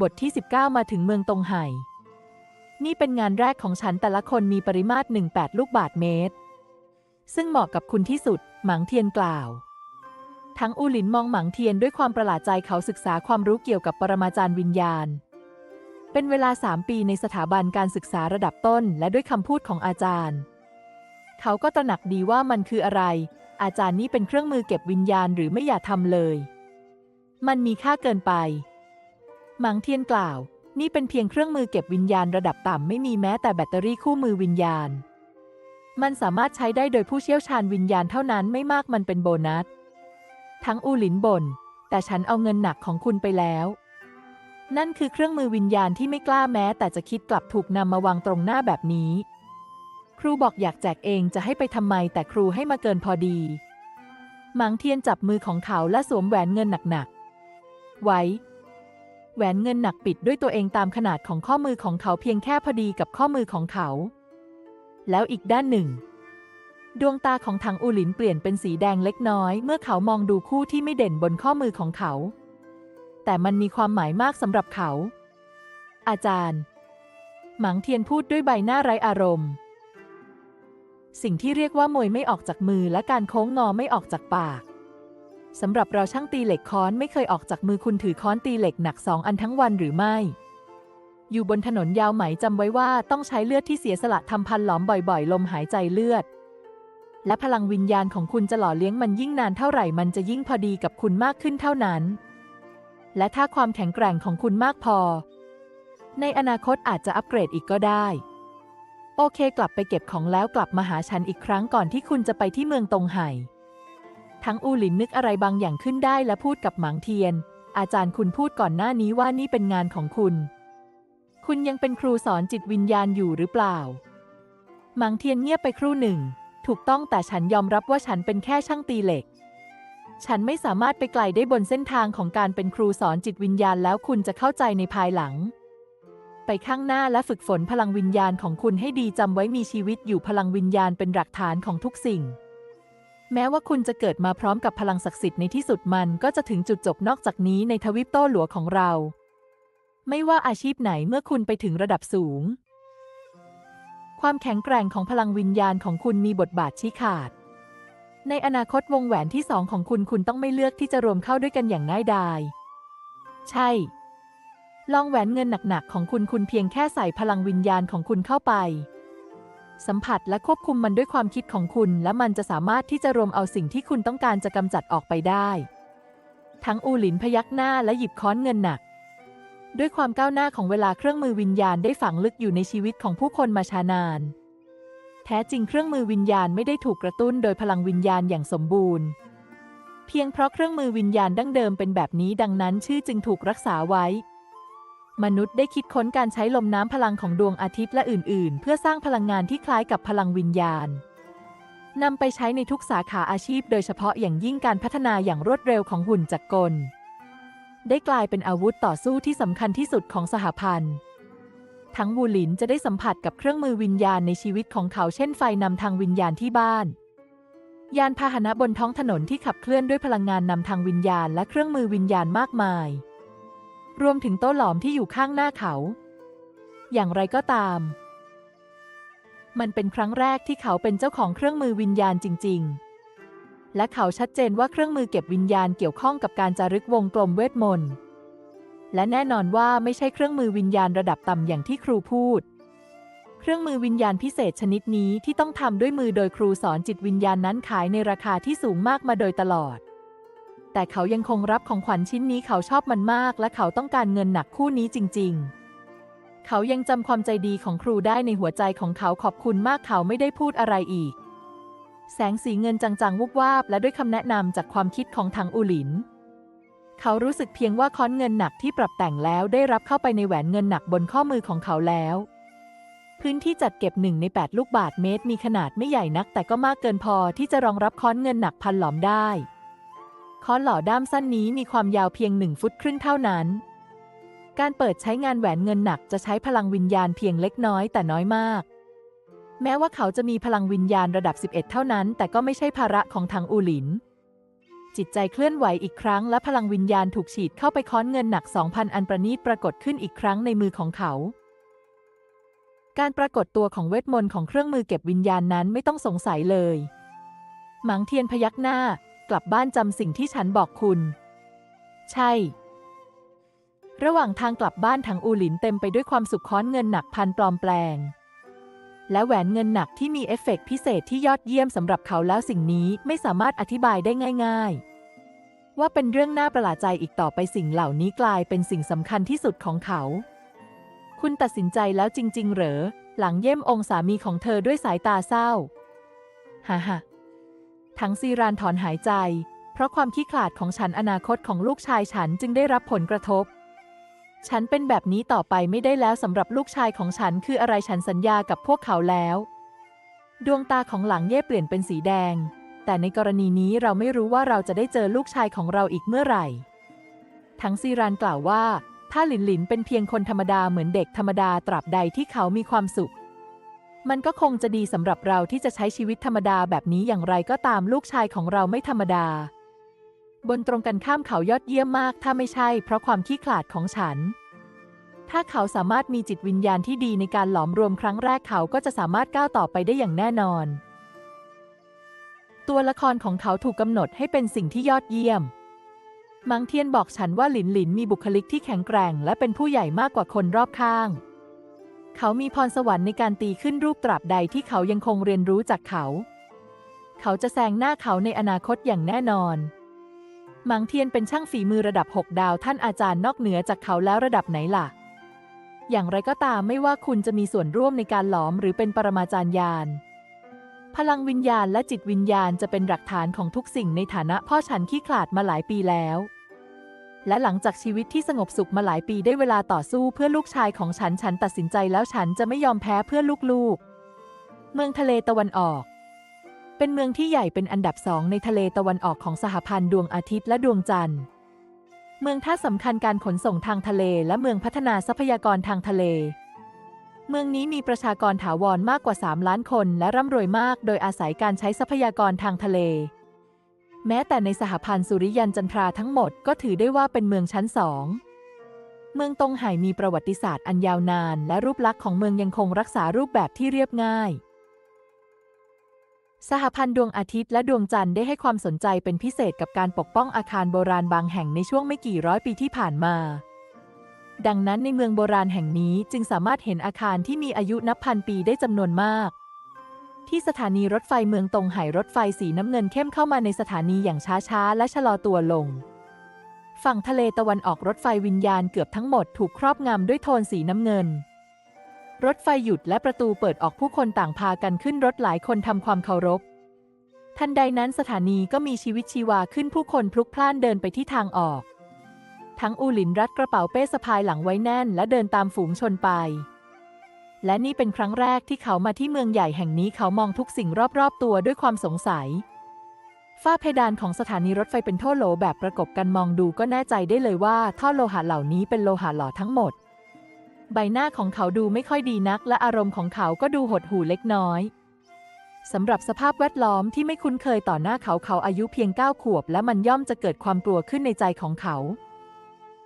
บทที่ 19 มาถึงเมืองตงไห่ นี่เป็นงานแรกของฉันแต่ละคนมีปริมาตร 18 ลูกบาทเมตร ซึ่งเหมาะกับคุณที่สุด หมังเทียนกล่าว ทั้งอูหลินมองหมังเทียนด้วยความประหลาดใจเขาศึกษาความรู้เกี่ยวกับปรมาจารย์วิญญาณ เป็นเวลา 3 ปีในสถาบันการศึกษาระดับต้น และด้วยคำพูดของอาจารย์ เขาก็ตระหนักดีว่ามันคืออะไร อาจารย์นี่เป็นเครื่องมือเก็บวิญญาณหรือไม่อย่าทำเลย มันมีค่าเกินไป หมังเทียนกล่าว นี่เป็นเพียงเครื่องมือเก็บวิญญาณระดับต่ำไม่มีแม้แต่แบตเตอรี่คู่มือวิญญาณ มันสามารถใช้ได้โดยผู้เชี่ยวชาญวิญญาณเท่านั้นไม่มากมันเป็นโบนัส ทั้งอูหลินบน่นแต่ฉันเอาเงินหนักของคุณไปแล้ว นั่นคือเครื่องมือวิญญาณที่ไม่กล้าแม้ แต่จะคิดกลับถูกนำมาวางตรงหน้าแบบนี้ ครูบอกอยากแจกเองจะให้ไปทำไมแต่ครูให้มาเกินพอดี หมังเทียนจับมือของเขาและสวมแหวนเงินหนักๆ ไว้ แหวนเงินหนักปิดด้วยตัวเองตามขนาดของข้อมือของเขาเพียงแค่พอดีกับข้อมือของเขา แล้วอีกด้านหนึ่ง ดวงตาของถังอูหลินเปลี่ยนเป็นสีแดงเล็กน้อย เมื่อเขามองดูคู่ที่ไม่เด่นบนข้อมือของเขา แต่มันมีความหมายมากสำหรับเขา อาจารย์ หมังเทียนพูดด้วยใบหน้าไร้อารมณ์ สิ่งที่เรียกว่ามวยไม่ออกจากมือและการโค้งงอไม่ออกจากปาก สำหรับเราช่างตีเหล็กค้อนไม่เคยออกจากมือคุณถือค้อนตีเหล็กหนักสองอันทั้งวันหรือไม่ อยู่บนถนนยาวไหมจำไว้ว่าต้องใช้เลือดที่เสียสละทำพันหลอมบ่อยๆ ลมหายใจเลือด และพลังวิญญาณของคุณจะหล่อเลี้ยงมันยิ่งนานเท่าไหร่มันจะยิ่งพอดีกับคุณมากขึ้นเท่านั้น และถ้าความแข็งแกร่งของคุณมากพอ ในอนาคตอาจจะอัปเกรดอีกก็ได้ โอเค กลับไปเก็บของแล้วกลับมาหาฉันอีกครั้งก่อนที่คุณจะไปที่เมืองตงไห่ ทั้งอูหลินนึกอะไรบางอย่างขึ้นได้และพูดกับหมางเทียน อาจารย์คุณพูดก่อนหน้านี้ว่านี่เป็นงานของคุณ คุณยังเป็นครูสอนจิตวิญญาณอยู่หรือเปล่า หมางเทียนเงียบไปครู่หนึ่ง ถูกต้องแต่ฉันยอมรับว่าฉันเป็นแค่ช่างตีเหล็ก ฉันไม่สามารถไปไกลได้บนเส้นทางของการเป็นครูสอนจิตวิญญาณแล้วคุณจะเข้าใจในภายหลังไปข้างหน้าและฝึกฝนพลังวิญญาณของคุณให้ดีจำไว้มีชีวิตอยู่พลังวิญญาณเป็นหลักฐานของทุกสิ่ง แม้ว่าคุณจะเกิดมาพร้อมกับพลังศักดิ์สิทธิ์ในที่สุดมันก็จะถึงจุดจบนอกจากนี้ในทวิปโต้หลัวของเรา ไม่ว่าอาชีพไหนเมื่อคุณไปถึงระดับสูง ความแข็งแกร่งของพลังวิญญาณของคุณมีบทบาทชี้ขาด ในอนาคตวงแหวนที่สองของคุณคุณต้องไม่เลือกที่จะรวมเข้าด้วยกันอย่างง่ายดายใช่ ลองแหวนเงินหนักๆของคุณคุณเพียงแค่ใส่พลังวิญญาณของคุณเข้าไป สัมผัสและควบคุมมันด้วยความคิดของคุณ และมันจะสามารถที่จะรวมเอาสิ่งที่คุณต้องการจะกำจัดออกไปได้ ทั้งอูหลินพยักหน้าและหยิบค้อนเงินหนัก ด้วยความก้าวหน้าของเวลาเครื่องมือวิญญาณได้ฝังลึกอยู่ในชีวิตของผู้คนมาช้านาน แท้จริงเครื่องมือวิญญาณไม่ได้ถูกกระตุ้นโดยพลังวิญญาณอย่างสมบูรณ์ เพียงเพราะเครื่องมือวิญญาณดั้งเดิมเป็นแบบนี้ดังนั้นชื่อจึงถูกรักษาไว้ มนุษย์ได้คิดค้นการใช้ลมน้ำพลังของดวงอาทิตย์และอื่น ๆ เพื่อสร้างพลังงานที่คล้ายกับพลังวิญญาณนำไปใช้ในทุกสาขาอาชีพ โดยเฉพาะอย่างยิ่งการพัฒนาอย่างรวดเร็วของหุ่นจักรกล ได้กลายเป็นอาวุธต่อสู้ที่สำคัญที่สุดของสหพันธ์ ทั้งวูหลินจะได้สัมผัสกับเครื่องมือวิญญาณในชีวิตของเขาเช่นไฟนำทางวิญญาณที่บ้าน ยานพาหนะบนท้องถนนที่ขับเคลื่อนด้วยพลังงานนำทางวิญญาณและเครื่องมือวิญญาณมากมาย รวมถึงโต๊ะหลอมที่อยู่ข้างหน้าเขา อย่างไรก็ตาม มันเป็นครั้งแรกที่เขาเป็นเจ้าของเครื่องมือวิญญาณจริง ๆ และเขาชัดเจนว่าเครื่องมือเก็บวิญญาณเกี่ยวข้องกับการจารึกวงกลมเวทมนต์ และแน่นอนว่าไม่ใช่เครื่องมือวิญญาณระดับต่ำอย่างที่ครูพูด เครื่องมือวิญญาณพิเศษชนิดนี้ที่ต้องทำด้วยมือโดยครูสอนจิตวิญญาณนั้นขายในราคาที่สูงมากมาโดยตลอด แต่เขายังคงรับของขวัญชิ้นนี้เขาชอบมันมาก และเขาต้องการเงินหนักคู่นี้จริง ๆ เขายังจำความใจดีของครูได้ในหัวใจของเขาขอบคุณมากเขาไม่ได้พูดอะไรอีก แสงสีเงินจางๆวุบวาบ และด้วยคำแนะนำจากความคิดของทางอูหลิน เขารู้สึกเพียงว่าค้อนเงินหนักที่ปรับแต่งแล้วได้รับเข้าไปในแหวนเงินหนักบนข้อมือของเขาแล้วพื้นที่จัดเก็บหนึ่งใน 8 ลูกบาทเมตร มีขนาดไม่ใหญ่นัก แต่ก็มากเกินพอที่จะรองรับค้อนเงินหนักพันหลอมได้ ค้อนหล่อด้ามสั้นนี้มีความยาวเพียงหนึ่งฟุตครึ่งเท่านั้น การเปิดใช้งานแหวนเงินหนักจะใช้พลังวิญญาณเพียงเล็กน้อยแต่น้อยมาก แม้ว่าเขาจะมีพลังวิญญาณระดับ 11 เท่านั้น แต่ก็ไม่ใช่ภาระของทางอูหลิน จิตใจเคลื่อนไหวอีกครั้งและพลังวิญญาณถูกฉีดเข้าไปค้อนเงินหนัก 2,000 อันประณีตปรากฏขึ้นอีกครั้งในมือของเขาการปรากฏตัวของเวทมนต์ของเครื่องมือเก็บวิญญาณนั้นไม่ต้องสงสัยเลย หมังเทียนพยักหน้า กลับบ้านจำสิ่งที่ฉันบอกคุณ ใช่ ระหว่างทางกลับบ้านถังอูหลินเต็มไปด้วยความสุขค้อนเงินหนักพันปลอมแปลง และแหวนเงินหนักที่มีเอฟเฟกต์พิเศษที่ยอดเยี่ยมสำหรับเขาแล้วสิ่งนี้ไม่สามารถอธิบายได้ง่าย ๆ ว่าเป็นเรื่องน่าประหลาดใจอีกต่อไปสิ่งเหล่านี้กลายเป็นสิ่งสำคัญที่สุดของเขา คุณตัดสินใจแล้วจริง ๆ เหรอ หลังเยี่ยมองค์สามีของเธอด้วยสายตาเศร้า ฮ่าฮ่า ทั้งซีรานถอนหายใจ เพราะความขี้ขลาดของฉันอนาคตของลูกชายฉันจึงได้รับผลกระทบ ฉันเป็นแบบนี้ต่อไปไม่ได้แล้วสำหรับลูกชายของฉันคืออะไรฉันสัญญากับพวกเขาแล้ว ดวงตาของหลังเย่เปลี่ยนเป็นสีแดง แต่ในกรณีนี้เราไม่รู้ว่าเราจะได้เจอลูกชายของเราอีกเมื่อไหร่ ทั้งซีรานกล่าวว่า ถ้าหลินหลินเป็นเพียงคนธรรมดาเหมือนเด็กธรรมดาตราบใดที่เขามีความสุข มันก็คงจะดีสำหรับเราที่จะใช้ชีวิตธรรมดาแบบนี้อย่างไรก็ตามลูกชายของเราไม่ธรรมดา บนตรงกันข้ามเขายอดเยี่ยมมาก ถ้าไม่ใช่ เพราะความขี้ขลาดของฉัน ถ้าเขาสามารถมีจิตวิญญาณที่ดีในการหลอมรวมครั้งแรกเขาก็จะสามารถก้าวต่อไปได้อย่างแน่นอน ตัวละครของเขาถูกกำหนดให้เป็นสิ่งที่ยอดเยี่ยม มังเทียนบอกฉันว่าหลินหลินมีบุคลิกที่แข็งแกร่ง และเป็นผู้ใหญ่มากกว่าคนรอบข้าง เขามีพรสวรรค์ในการตีขึ้นรูปตราบใดที่เขายังคงเรียนรู้จากเขา เขาจะแซงหน้าเขาในอนาคตอย่างแน่นอนหมังเทียนเป็นช่างฝีมือระดับ 6 ดาวท่านอาจารย์นอกเหนือจากเขาแล้วระดับไหนล่ะ อย่างไรก็ตามไม่ว่าคุณจะมีส่วนร่วมในการหลอมหรือเป็นปรมาจารย์ยาน พลังวิญญาณและจิตวิญญาณจะเป็นหลักฐานของทุกสิ่งในฐานะพ่อฉันขี้ขลาดมาหลายปีแล้ว และหลังจากชีวิตที่สงบสุขมาหลายปีได้เวลาต่อสู้เพื่อลูกชายของฉัน ฉันตัดสินใจแล้วฉันจะไม่ยอมแพ้เพื่อลูกๆ เมืองทะเลตะวันออก เป็นเมืองที่ใหญ่เป็นอันดับสองในทะเลตะวันออกของสหพันธ์ดวงอาทิตย์และดวงจันทร์ เมืองท่าสำคัญการขนส่งทางทะเลและเมืองพัฒนาทรัพยากรทางทะเล เมืองนี้มีประชากรถาวรมากกว่า 3 ล้านคน และร่ำรวยมาก โดยอาศัยการใช้ทรัพยากรทางทะเล แม้แต่ในสหพันธ์สุริยันจันทราทั้งหมดก็ถือได้ว่าเป็นเมืองชั้นสองเมืองตงไห่มีประวัติศาสตร์อันยาวนาน และรูปลักษณ์ของเมืองยังคงรักษารูปแบบที่เรียบง่าย สหพันธ์ดวงอาทิตย์และดวงจันทร์ได้ให้ความสนใจเป็นพิเศษกับการปกป้องอาคารโบราณบางแห่งในช่วงไม่กี่ร้อยปีที่ผ่านมา ดังนั้นในเมืองโบราณแห่งนี้จึงสามารถเห็นอาคารที่มีอายุนับพันปีได้จำนวนมาก ที่สถานีรถไฟเมืองตงไห่รถไฟสีน้ำเงินเข้มเข้ามาในสถานีอย่างช้าๆ และชะลอตัวลง ฝั่งทะเลตะวันออกรถไฟวิญญาณเกือบทั้งหมดถูกครอบงำด้วยโทนสีน้ำเงิน รถไฟหยุดและประตูเปิดออกผู้คนต่างพากันขึ้นรถหลายคนทำความเคารพ ทันใดนั้นสถานีก็มีชีวิตชีวาขึ้นผู้คนพลุกพล่านเดินไปที่ทางออก ทั้งอูหลินรัดกระเป๋าเป้สะพายหลังไว้แน่น และเดินตามฝูงชนไป และนี่เป็นครั้งแรกที่เขามาที่เมืองใหญ่แห่งนี้เขามองทุกสิ่งรอบๆตัวด้วยความสงสัย ฝ้าเพดานของสถานีรถไฟเป็นท่อโหลแบบประกบกันมองดูก็แน่ใจได้เลยว่าท่อโลหะเหล่านี้เป็นโลหะหล่อทั้งหมด ใบหน้าของเขาดูไม่ค่อยดีนัก และอารมณ์ของเขาก็ดูหดหู่เล็กน้อยสำหรับสภาพแวดล้อมที่ไม่คุ้นเคยต่อหน้าเขาเขาอายุเพียงเก้าขวบ และมันย่อมจะเกิดความกลัวขึ้นในใจของเขา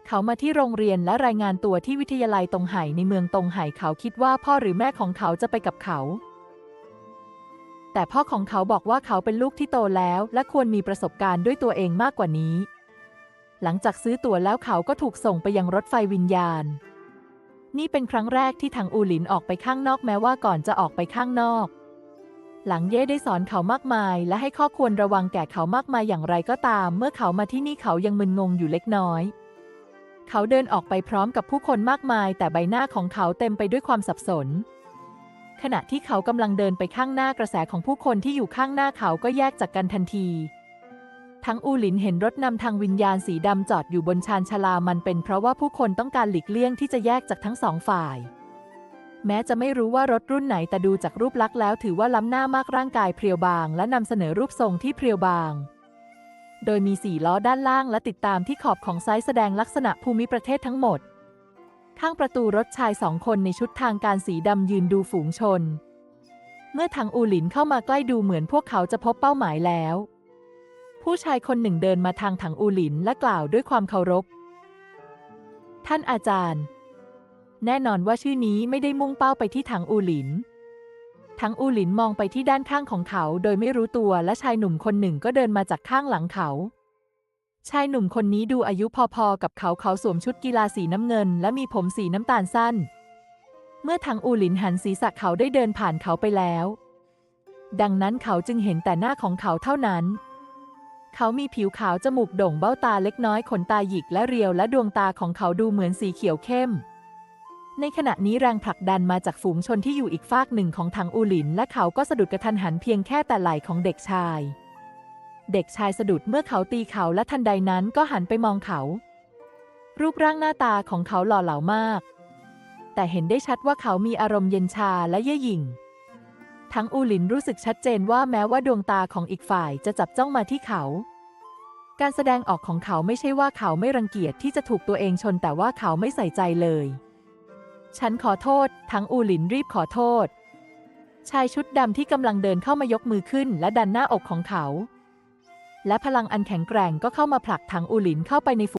เขามาที่โรงเรียนและรายงานตัวที่วิทยาลัยตงไห่ในเมืองตงไห่เขาคิดว่าพ่อหรือแม่ของเขาจะไปกับเขา แต่พ่อของเขาบอกว่าเขาเป็นลูกที่โตแล้ว และควรมีประสบการณ์ด้วยตัวเองมากกว่านี้ หลังจากซื้อตั๋วแล้วเขาก็ถูกส่งไปยังรถไฟวิญญาณ นี่เป็นครั้งแรกที่ทางอูหลินออกไปข้างนอกแม้ว่าก่อนจะออกไปข้างนอก หลังเย่ได้สอนเขามากมาย และให้ข้อควรระวังแก่เขามากมายอย่างไรก็ตาม เมื่อเขามาที่นี่เขายังมึนงงอยู่เล็กน้อย เขาเดินออกไปพร้อมกับผู้คนมากมาย แต่ใบหน้าของเขาเต็มไปด้วยความสับสน ขณะที่เขากำลังเดินไปข้างหน้ากระแสของผู้คนที่อยู่ข้างหน้าเขาก็แยกจากกันทันที ทั้งอูหลินเห็นรถนำทางวิญญาณสีดำจอดอยู่บนชานชาลามันเป็นเพราะว่าผู้คนต้องการหลีกเลี่ยงที่จะแยกจากทั้งสองฝ่ายแม้จะไม่รู้ว่ารถรุ่นไหนแต่ดูจากรูปลักษณ์แล้วถือว่าล้ำหน้ามากร่างกายเพรียวบาง และนำเสนอรูปทรงที่เพรียวบาง โดยมีสี่ล้อด้านล่างและติดตามที่ขอบของไซส์แสดงลักษณะภูมิประเทศทั้งหมด ข้างประตูรถชายสองคนในชุดทางการสีดำยืนดูฝูงชน เมื่อทางอูหลินเข้ามาใกล้ดูเหมือนพวกเขาจะพบเป้าหมายแล้ว ผู้ชายคนหนึ่งเดินมาทางถังอูหลินและกล่าวด้วยความเคารพ ท่านอาจารย์ แน่นอนว่าชื่อนี้ไม่ได้มุ่งเป้าไปที่ถังอูหลิน ถังอูหลินมองไปที่ด้านข้างของเขาโดยไม่รู้ตัวและชายหนุ่มคนหนึ่งก็เดินมาจากข้างหลังเขา ชายหนุ่มคนนี้ดูอายุพอๆ กับเขาเขาสวมชุดกีฬาสีน้ำเงิน และมีผมสีน้ำตาลสั้น เมื่อถังอูหลินหันศีรษะเขาได้เดินผ่านเขาไปแล้ว ดังนั้นเขาจึงเห็นแต่หน้าของเขาเท่านั้น เขามีผิวขาวจมูกโด่งเบ้าตาเล็กน้อยขนตาหยิกและเรียวและดวงตาของเขาดูเหมือนสีเขียวเข้ม ในขณะนี้แรงผลักดันมาจากฝูงชนที่อยู่อีกฟากหนึ่งของถังอูหลิน และเขาก็สะดุดกระทันหันเพียงแค่แต่ไหล่ของเด็กชาย เด็กชายสะดุดเมื่อเขาตีเขาและทันใดนั้นก็หันไปมองเขา รูปร่างหน้าตาของเขาหล่อเหลามาก แต่เห็นได้ชัดว่าเขามีอารมณ์เย็นชาและเย่อหยิ่ง ทั้งอูหลินรู้สึกชัดเจนว่าแม้ว่าดวงตาของอีกฝ่ายจะจับจ้องมาที่เขา การแสดงออกของเขาไม่ใช่ว่าเขาไม่รังเกียจที่จะถูกตัวเองชนแต่ว่าเขาไม่ใส่ใจเลย ฉันขอโทษ ทั้งอูหลินรีบขอโทษ ชายชุดดำที่กำลังเดินเข้ามายกมือขึ้นและดันหน้าอกของเขา และพลังอันแข็งแกร่งก็เข้ามาผลักถังอูหลินเข้าไปในฝู